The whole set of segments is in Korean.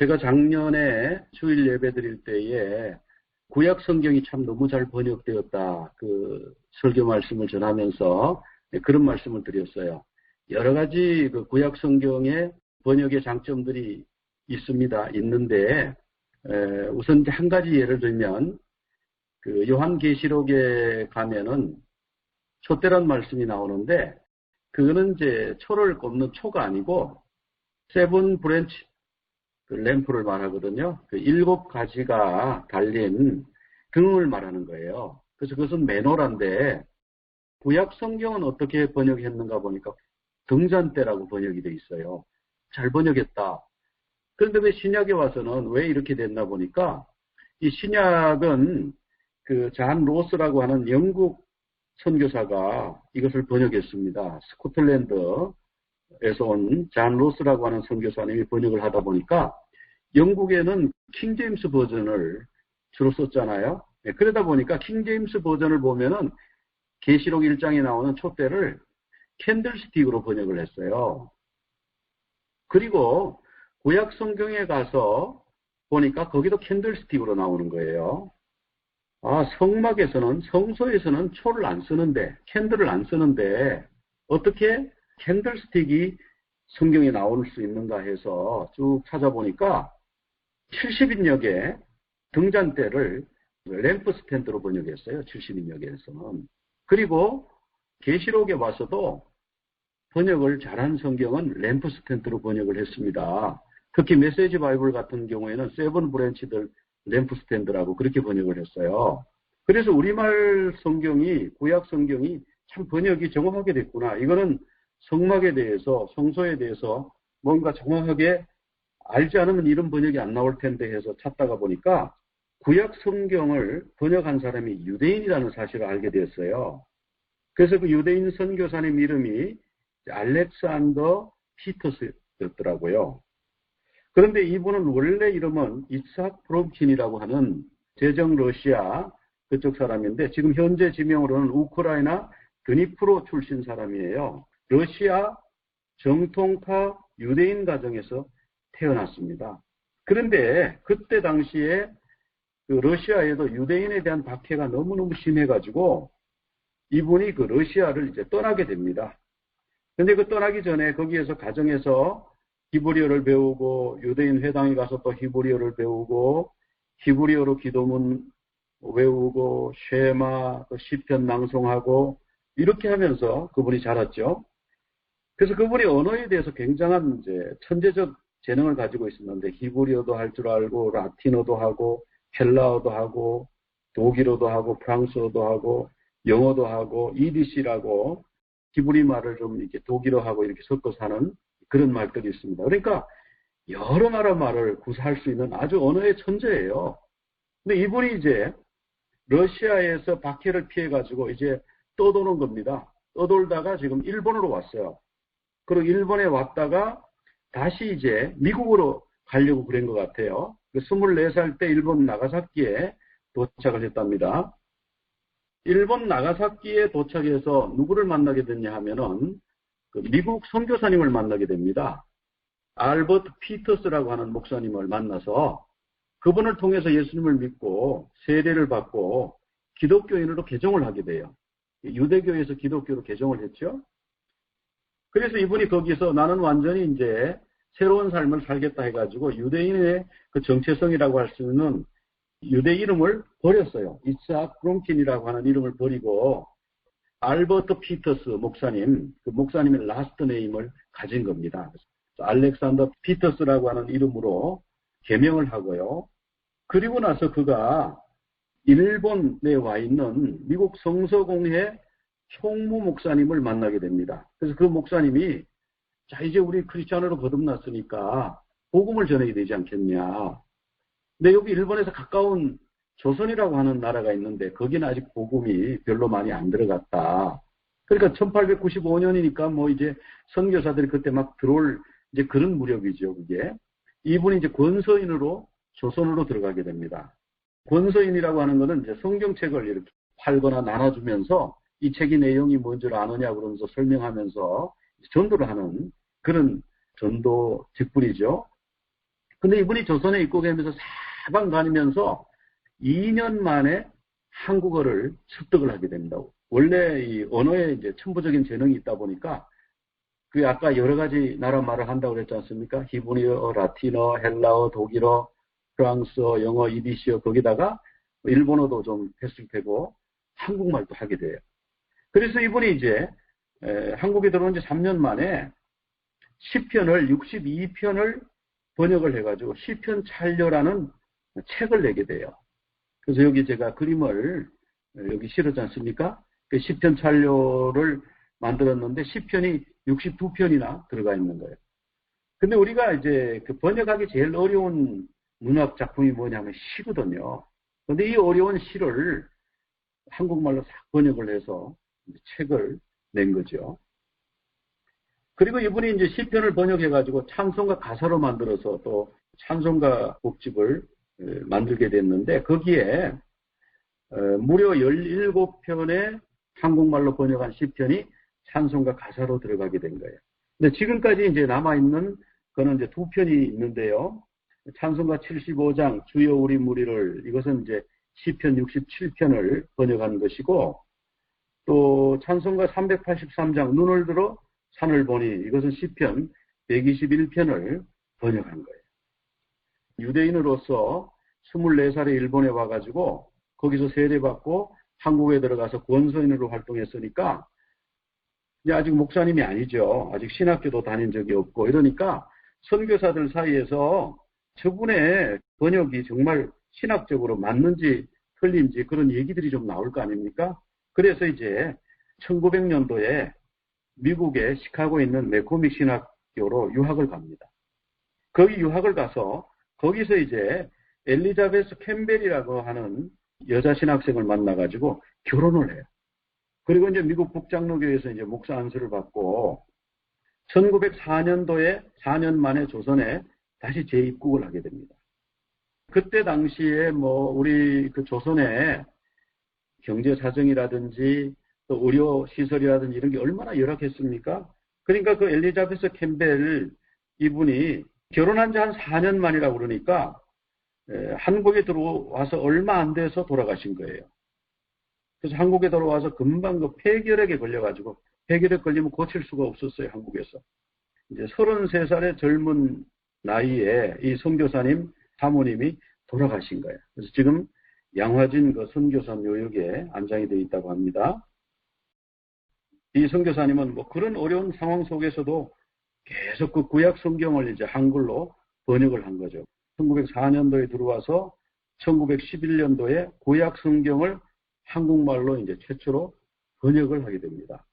제가 작년에 주일 예배 드릴 때에 구약 성경이 참 너무 잘 번역되었다. 그 설교 말씀을 전하면서 그런 말씀을 드렸어요. 여러 가지 그 구약 성경의 번역의 장점들이 있습니다. 있는데 우선 한 가지 예를 들면 그 요한계시록에 가면은 초대란 말씀이 나오는데 그거는 이제 초를 꼽는 초가 아니고 세븐 브랜치 그 램프를 말하거든요. 그 일곱 가지가 달린 등을 말하는 거예요. 그래서 그것은 매노란데 구약 성경은 어떻게 번역했는가 보니까 등잔대라고 번역이 돼 있어요. 잘 번역했다. 그런데 왜 신약에 와서는 왜 이렇게 됐나 보니까 이 신약은 그 잔 로스라고 하는 영국 선교사가 이것을 번역했습니다. 스코틀랜드 에서 온 잔 로스라고 하는 선교사님이 번역을 하다 보니까 영국에는 킹 제임스 버전을 주로 썼잖아요. 네, 그러다 보니까 킹 제임스 버전을 보면은 계시록 1장에 나오는 촛대를 캔들스틱으로 번역을 했어요. 그리고 구약 성경에 가서 보니까 거기도 캔들스틱으로 나오는 거예요. 아, 성막에서는, 성소에서는 초를 안 쓰는데, 캔들을 안 쓰는데, 어떻게 캔들스틱이 성경에 나올 수 있는가 해서 쭉 찾아보니까 70인역에 등잔대를 램프 스탠드로 번역했어요. 70인역에서는. 그리고 계시록에 와서도 번역을 잘한 성경은 램프 스탠드로 번역을 했습니다. 특히 메시지 바이블 같은 경우에는 세븐 브랜치들 램프 스탠드라고 그렇게 번역을 했어요. 그래서 우리말 성경이 구약 성경이 참 번역이 정확하게 됐구나. 이거는 성막에 대해서 성소에 대해서 뭔가 정확하게 알지 않으면 이런 번역이 안 나올 텐데 해서 찾다가 보니까 구약 성경을 번역한 사람이 유대인이라는 사실을 알게 되었어요. 그래서 그 유대인 선교사님 이름이 알렉산더 피터스였더라고요. 그런데 이분은 원래 이름은 이삭 프롬킨이라고 하는 제정 러시아 그쪽 사람인데 지금 현재 지명으로는 우크라이나 드니프로 출신 사람이에요. 러시아 정통파 유대인 가정에서 태어났습니다. 그런데 그때 당시에 그 러시아에도 유대인에 대한 박해가 너무너무 심해가지고 이분이 그 러시아를 이제 떠나게 됩니다. 근데 그 떠나기 전에 거기에서 가정에서 히브리어를 배우고 유대인 회당에 가서 또 히브리어를 배우고 히브리어로 기도문 외우고 쉐마 또 시편 낭송하고 이렇게 하면서 그분이 자랐죠. 그래서 그분이 언어에 대해서 굉장한 이제 천재적 재능을 가지고 있었는데 히브리어도 할 줄 알고 라틴어도 하고 헬라어도 하고 독일어도 하고 프랑스어도 하고 영어도 하고 이디시라고 히브리 말을 좀 이렇게 독일어하고 이렇게 섞어서 하는 그런 말들이 있습니다. 그러니까 여러 나라 말을 구사할 수 있는 아주 언어의 천재예요. 근데 이분이 이제 러시아에서 박해를 피해 가지고 이제 떠도는 겁니다. 떠돌다가 지금 일본으로 왔어요. 그리고 일본에 왔다가 다시 이제 미국으로 가려고 그런 것 같아요. 24살 그때 일본 나가사키에 도착을 했답니다. 일본 나가사키에 도착해서 누구를 만나게 됐냐 하면은 그 미국 선교사님을 만나게 됩니다. 알버트 피터스라고 하는 목사님을 만나서 그분을 통해서 예수님을 믿고 세례를 받고 기독교인으로 개종을 하게 돼요. 유대교에서 기독교로 개종을 했죠. 그래서 이분이 거기서 나는 완전히 이제 새로운 삶을 살겠다 해가지고 유대인의 그 정체성이라고 할 수 있는 유대 이름을 버렸어요. 이삭 브롬킨이라고 하는 이름을 버리고 알버트 피터스 목사님, 그 목사님의 라스트 네임을 가진 겁니다. 알렉산더 피터스라고 하는 이름으로 개명을 하고요. 그리고 나서 그가 일본에 와 있는 미국 성서공회 총무 목사님을 만나게 됩니다. 그래서 그 목사님이 자 이제 우리 크리스천으로 거듭났으니까 복음을 전해야 되지 않겠냐. 근데 여기 일본에서 가까운 조선이라고 하는 나라가 있는데 거기는 아직 복음이 별로 많이 안 들어갔다. 그러니까 1895년이니까 뭐 이제 선교사들이 그때 막 들어올 이제 그런 무렵이죠, 그게. 이분이 이제 권서인으로 조선으로 들어가게 됩니다. 권서인이라고 하는 것은 이제 성경책을 이렇게 팔거나 나눠주면서 이 책의 내용이 뭔지를 아느냐 그러면서 설명하면서 전도를 하는 그런 전도 직분이죠. 근데 이분이 조선에 입국하면서 사방 다니면서 2년 만에 한국어를 습득을 하게 됩니다. 원래 이 언어에 이제 천부적인 재능이 있다 보니까 그 아까 여러 가지 나라 말을 한다고 그랬지 않습니까? 히브리어, 라틴어, 헬라어, 독일어, 프랑스어, 영어, 이디시어 거기다가 일본어도 좀 했을 테고 한국말도 하게 돼요. 그래서 이분이 이제 에, 한국에 들어온 지 3년 만에 시편을 62편을 번역을 해가지고 시편 찬려라는 책을 내게 돼요. 그래서 여기 제가 그림을 여기 실었지 않습니까? 그 시편 찬려를 만들었는데 시편이 62편이나 들어가 있는 거예요. 근데 우리가 이제 그 번역하기 제일 어려운 문학 작품이 뭐냐면 시거든요. 근데 이 어려운 시를 한국말로 싹 번역을 해서 책을 낸 거죠. 그리고 이분이 이제 시편을 번역해가지고 찬송가 가사로 만들어서 또 찬송가 곡집을 만들게 됐는데 거기에 무려 17편의 한국말로 번역한 시편이 찬송가 가사로 들어가게 된 거예요. 근데 지금까지 이제 남아있는 그는 이제 두 편이 있는데요. 찬송가 75장 주여 우리 무리를 이것은 이제 시편 67편을 번역한 것이고 또 찬송가 383장 눈을 들어 산을 보니 이것은 시편 121편을 번역한 거예요. 유대인으로서 24살에 일본에 와가지고 거기서 세례받고 한국에 들어가서 권서인으로 활동했으니까 이제 아직 목사님이 아니죠. 아직 신학교도 다닌 적이 없고 이러니까 선교사들 사이에서 저분의 번역이 정말 신학적으로 맞는지 틀린지 그런 얘기들이 좀 나올 거 아닙니까? 그래서 이제 1900년도에 미국의 시카고에 있는 메코믹 신학교로 유학을 갑니다. 거기 유학을 가서 거기서 이제 엘리자베스 캠벨이라고 하는 여자 신학생을 만나가지고 결혼을 해요. 그리고 이제 미국 북장로교에서 이제 목사 안수를 받고 1904년도에 4년 만에 조선에 다시 재입국을 하게 됩니다. 그때 당시에 뭐 우리 그 조선에 경제 사정이라든지 또 의료 시설이라든지 이런 게 얼마나 열악했습니까? 그러니까 그 엘리자베스 캠벨 이분이 결혼한 지 한 4년 만이라고 그러니까 한국에 들어와서 얼마 안 돼서 돌아가신 거예요. 그래서 한국에 들어와서 금방 그 폐결핵에 걸려가지고 폐결핵 걸리면 고칠 수가 없었어요, 한국에서. 이제 33살의 젊은 나이에 이 선교사님 사모님이 돌아가신 거예요. 그래서 지금 양화진 그 선교사 묘역에 안장이 되어 있다고 합니다. 이 선교사님은 뭐 그런 어려운 상황 속에서도 계속 그 구약 성경을 이제 한글로 번역을 한 거죠. 1904년도에 들어와서 1911년도에 구약 성경을 한국말로 이제 최초로 번역을 하게 됩니다.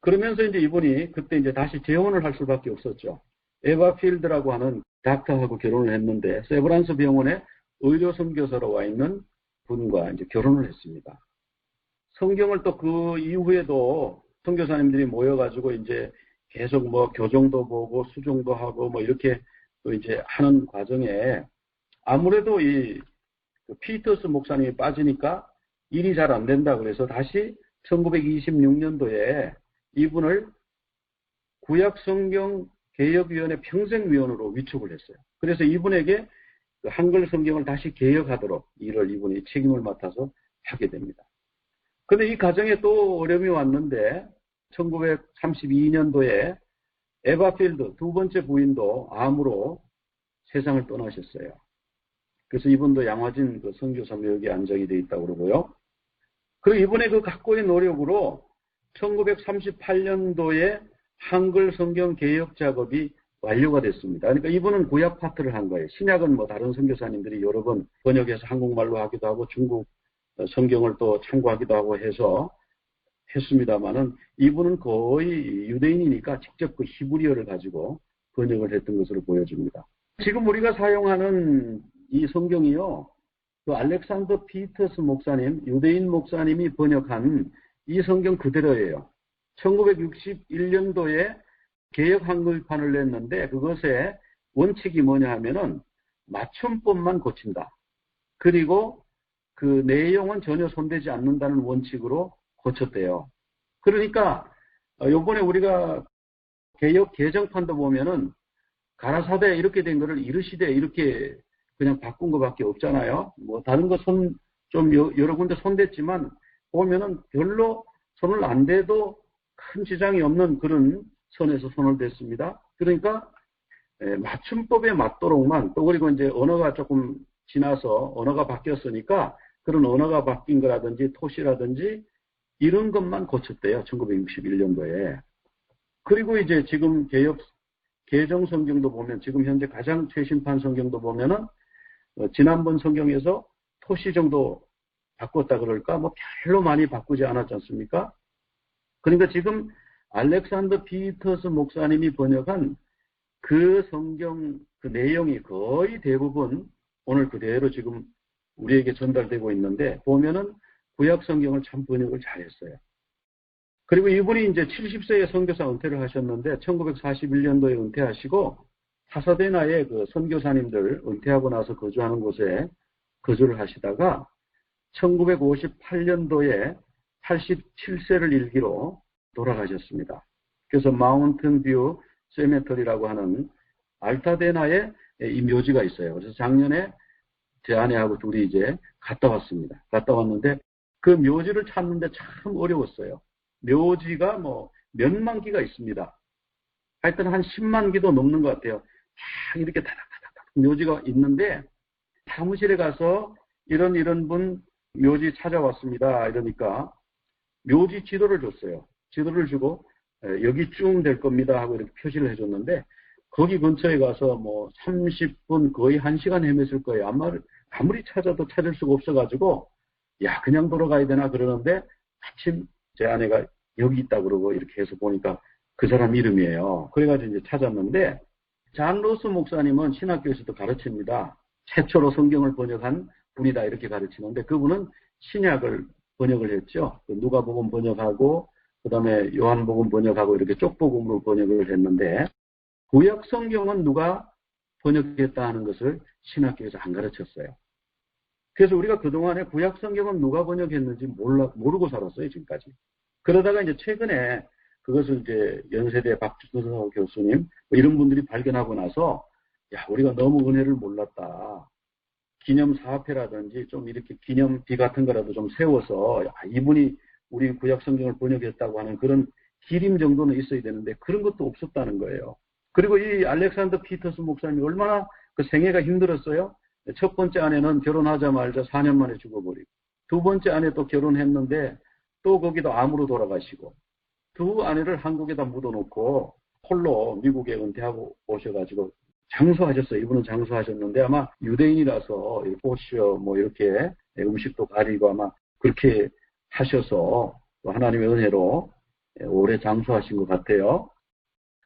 그러면서 이제 이분이 그때 이제 다시 재혼을 할 수밖에 없었죠. 에바 필드라고 하는 닥터하고 결혼을 했는데 세브란스 병원에 의료 선교사로 와 있는 분과 이제 결혼을 했습니다. 성경을 또 그 이후에도 선교사님들이 모여가지고 이제 계속 뭐 교정도 보고 수종도 하고 뭐 이렇게 또 이제 하는 과정에 아무래도 이그 피터스 목사님이 빠지니까 일이 잘 안 된다 그래서 다시 1926년도에 이분을 구약 성경 개혁위원회 평생위원으로 위촉을 했어요. 그래서 이분에게 그 한글 성경을 다시 개혁하도록 일을 이분이 책임을 맡아서 하게 됩니다. 근데 이 과정에 또 어려움이 왔는데 1932년도에 에바필드 두 번째 부인도 암으로 세상을 떠나셨어요. 그래서 이분도 양화진 그 선교사 묘역에 안정이 되어 있다고 그러고요. 그리고 이분의 그 각고의 노력으로 1938년도에 한글 성경 개혁 작업이 완료가 됐습니다. 그러니까 이분은 구약 파트를 한 거예요. 신약은 뭐 다른 선교사님들이 여러 번 번역해서 한국말로 하기도 하고 중국 성경을 또 참고하기도 하고 해서 했습니다만은 이분은 거의 유대인이니까 직접 그 히브리어를 가지고 번역을 했던 것으로 보여집니다. 지금 우리가 사용하는 이 성경이요. 그 알렉산더 피터스 목사님, 유대인 목사님이 번역한 이 성경 그대로예요. 1961년도에 개혁 한글판을 냈는데 그것의 원칙이 뭐냐 하면은 맞춤법만 고친다. 그리고 그 내용은 전혀 손대지 않는다는 원칙으로 고쳤대요. 그러니까 요번에 우리가 개혁 개정판도 보면은 가라사대 이렇게 된 거를 이르시되 이렇게 그냥 바꾼 것밖에 없잖아요. 뭐 다른 거 손 좀 여러 군데 손댔지만 보면은 별로 손을 안 대도 큰 지장이 없는 그런 선에서 손을 댔습니다. 그러니까 예, 맞춤법에 맞도록만 또 그리고 이제 언어가 조금 지나서 언어가 바뀌었으니까 그런 언어가 바뀐 거라든지 토시라든지 이런 것만 고쳤대요. 1961년도에. 그리고 이제 지금 개혁 개정 성경도 보면 지금 현재 가장 최신판 성경도 보면은 어, 지난번 성경에서 토시 정도 바꿨다 그럴까? 뭐 별로 많이 바꾸지 않았지 않습니까? 그러니까 지금 알렉산더 피터스 목사님이 번역한 그 성경 그 내용이 거의 대부분 오늘 그대로 지금 우리에게 전달되고 있는데 보면은 구약 성경을 참 번역을 잘했어요. 그리고 이분이 이제 70세에 선교사 은퇴를 하셨는데 1941년도에 은퇴하시고 파사데나의 그 선교사님들 은퇴하고 나서 거주하는 곳에 거주를 하시다가 1958년도에 87세를 일기로 돌아가셨습니다. 그래서 마운튼 뷰 세메터리라고 하는 알타데나에 이 묘지가 있어요. 그래서 작년에 제 아내하고 둘이 이제 갔다 왔습니다. 갔다 왔는데 그 묘지를 찾는데 참 어려웠어요. 묘지가 뭐 몇만 기가 있습니다. 하여튼 한 10만 기도 넘는 것 같아요. 쫙 이렇게 다닥다닥 묘지가 있는데 사무실에 가서 이런 이런 분 묘지 찾아왔습니다. 이러니까 묘지 지도를 줬어요. 지도를 주고 여기쯤 될 겁니다 하고 이렇게 표시를 해줬는데 거기 근처에 가서 뭐 30분 거의 1시간 헤맸을 거예요. 아마 아무리 찾아도 찾을 수가 없어가지고 야 그냥 돌아가야 되나 그러는데 마침 제 아내가 여기 있다 그러고 이렇게 해서 보니까 그 사람 이름이에요. 그래가지고 이제 찾았는데 잔 로스 목사님은 신학교에서도 가르칩니다. 최초로 성경을 번역한 분이다 이렇게 가르치는데 그분은 신약을 번역을 했죠. 그 누가복음 번역하고 그 다음에 요한복음 번역하고 이렇게 쪽복음으로 번역을 했는데 구약 성경은 누가 번역했다 하는 것을 신학교에서 안 가르쳤어요. 그래서 우리가 그동안에 구약 성경은 누가 번역했는지 몰라, 모르고 살았어요, 지금까지. 그러다가 이제 최근에 그것을 이제 연세대 박주선 교수님 뭐 이런 분들이 발견하고 나서 야 우리가 너무 은혜를 몰랐다. 기념 사업회라든지 좀 이렇게 기념비 같은 거라도 좀 세워서 야, 이분이 우리 구약 성경을 번역했다고 하는 그런 기림 정도는 있어야 되는데 그런 것도 없었다는 거예요. 그리고 이 알렉산더 피터스 목사님이 얼마나 그 생애가 힘들었어요. 첫 번째 아내는 결혼하자마자 4년 만에 죽어버리고 두 번째 아내 또 결혼했는데 또 거기도 암으로 돌아가시고 두 아내를 한국에다 묻어놓고 홀로 미국에 은퇴하고 오셔가지고 장수하셨어요. 이분은 장수하셨는데 아마 유대인이라서 보시어 뭐 이렇게 음식도 가리고 아마 그렇게 하셔서 하나님의 은혜로 오래 장수하신 것 같아요.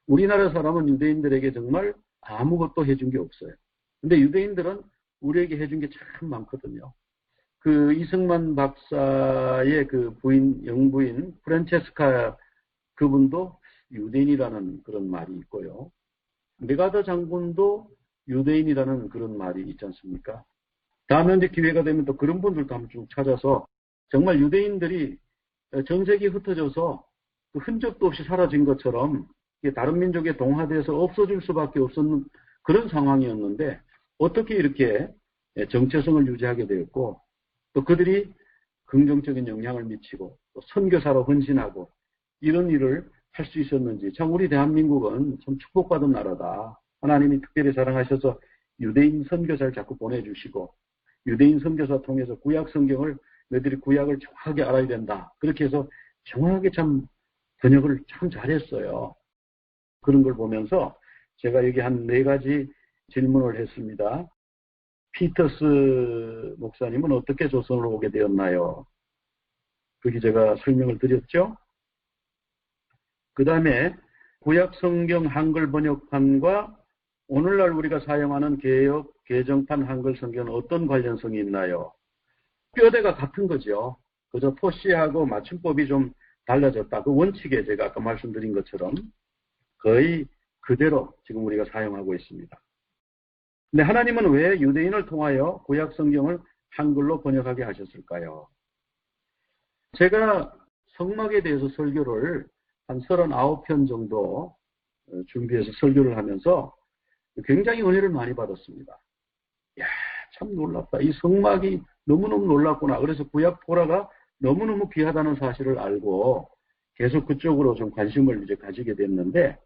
우리나라 사람은 유대인들에게 정말 아무것도 해준 게 없어요. 근데 유대인들은 우리에게 해준 게 참 많거든요. 그 이승만 박사의 그 부인, 영부인 프란체스카 그분도 유대인이라는 그런 말이 있고요. 메가더 장군도 유대인이라는 그런 말이 있지 않습니까? 다음에 이제 기회가 되면 또 그런 분들도 한번 쭉 찾아서 정말 유대인들이 전 세계에 흩어져서 그 흔적도 없이 사라진 것처럼 다른 민족에 동화돼서 없어질 수밖에 없었는 그런 상황이었는데 어떻게 이렇게 정체성을 유지하게 되었고 또 그들이 긍정적인 영향을 미치고 또 선교사로 헌신하고 이런 일을 할 수 있었는지 참 우리 대한민국은 참 축복받은 나라다. 하나님이 특별히 사랑하셔서 유대인 선교사를 자꾸 보내주시고 유대인 선교사 통해서 구약 성경을 너희들이 구약을 정확하게 알아야 된다. 그렇게 해서 정확하게 참 번역을 참 잘했어요. 그런 걸 보면서 제가 여기 한 네 가지 질문을 했습니다. 피터스 목사님은 어떻게 조선으로 오게 되었나요? 그게 제가 설명을 드렸죠. 그 다음에 구약 성경 한글 번역판과 오늘날 우리가 사용하는 개혁 개정판 한글 성경은 어떤 관련성이 있나요? 뼈대가 같은 거죠. 그저 토시하고 맞춤법이 좀 달라졌다. 그 원칙에 제가 아까 말씀드린 것처럼 거의 그대로 지금 우리가 사용하고 있습니다. 근데 하나님은 왜 유대인을 통하여 구약 성경을 한글로 번역하게 하셨을까요? 제가 성막에 대해서 설교를 한 39편 정도 어, 준비해서 설교를 하면서 굉장히 은혜를 많이 받았습니다. 야, 참 놀랍다. 이 성막이 너무너무 놀랍구나. 그래서 구약 토라가 너무너무 귀하다는 사실을 알고 계속 그쪽으로 좀 관심을 이제 가지게 됐는데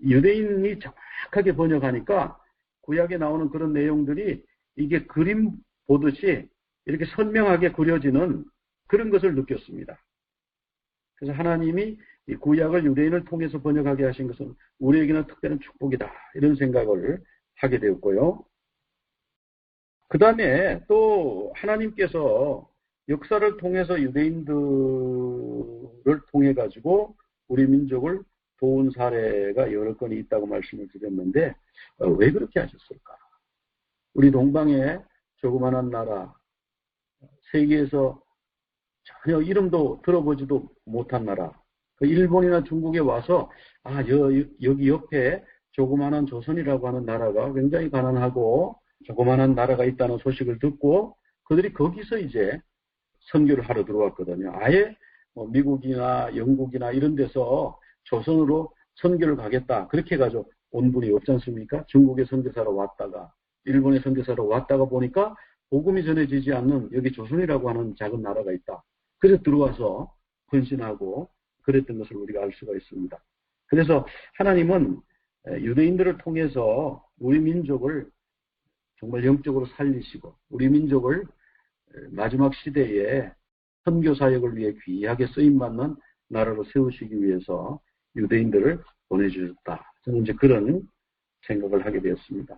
유대인이 정확하게 번역하니까 구약에 나오는 그런 내용들이 이게 그림 보듯이 이렇게 선명하게 그려지는 그런 것을 느꼈습니다. 그래서 하나님이 이 구약을 유대인을 통해서 번역하게 하신 것은 우리에게는 특별한 축복이다. 이런 생각을 하게 되었고요. 그 다음에 또 하나님께서 역사를 통해서 유대인들을 통해 가지고 우리 민족을 도운 사례가 여러 건이 있다고 말씀을 드렸는데 어, 왜 그렇게 하셨을까? 우리 동방의 조그만한 나라, 세계에서 전혀 이름도 들어보지도 못한 나라, 그 일본이나 중국에 와서 아 여, 여기 옆에 조그만한 조선이라고 하는 나라가 굉장히 가난하고 조그만한 나라가 있다는 소식을 듣고 그들이 거기서 이제 선교를 하러 들어왔거든요. 아예 뭐 미국이나 영국이나 이런 데서 조선으로 선교를 가겠다. 그렇게 해가지고 온 분이 없지 않습니까? 중국에 선교사로 왔다가 일본에 선교사로 왔다가 보니까 복음이 전해지지 않는 여기 조선이라고 하는 작은 나라가 있다. 그래서 들어와서 헌신하고 그랬던 것을 우리가 알 수가 있습니다. 그래서 하나님은 유대인들을 통해서 우리 민족을 정말 영적으로 살리시고 우리 민족을 마지막 시대에 선교 사역을 위해 귀하게 쓰임 받는 나라로 세우시기 위해서 유대인들을 보내주셨다. 저는 이제 그런 생각을 하게 되었습니다.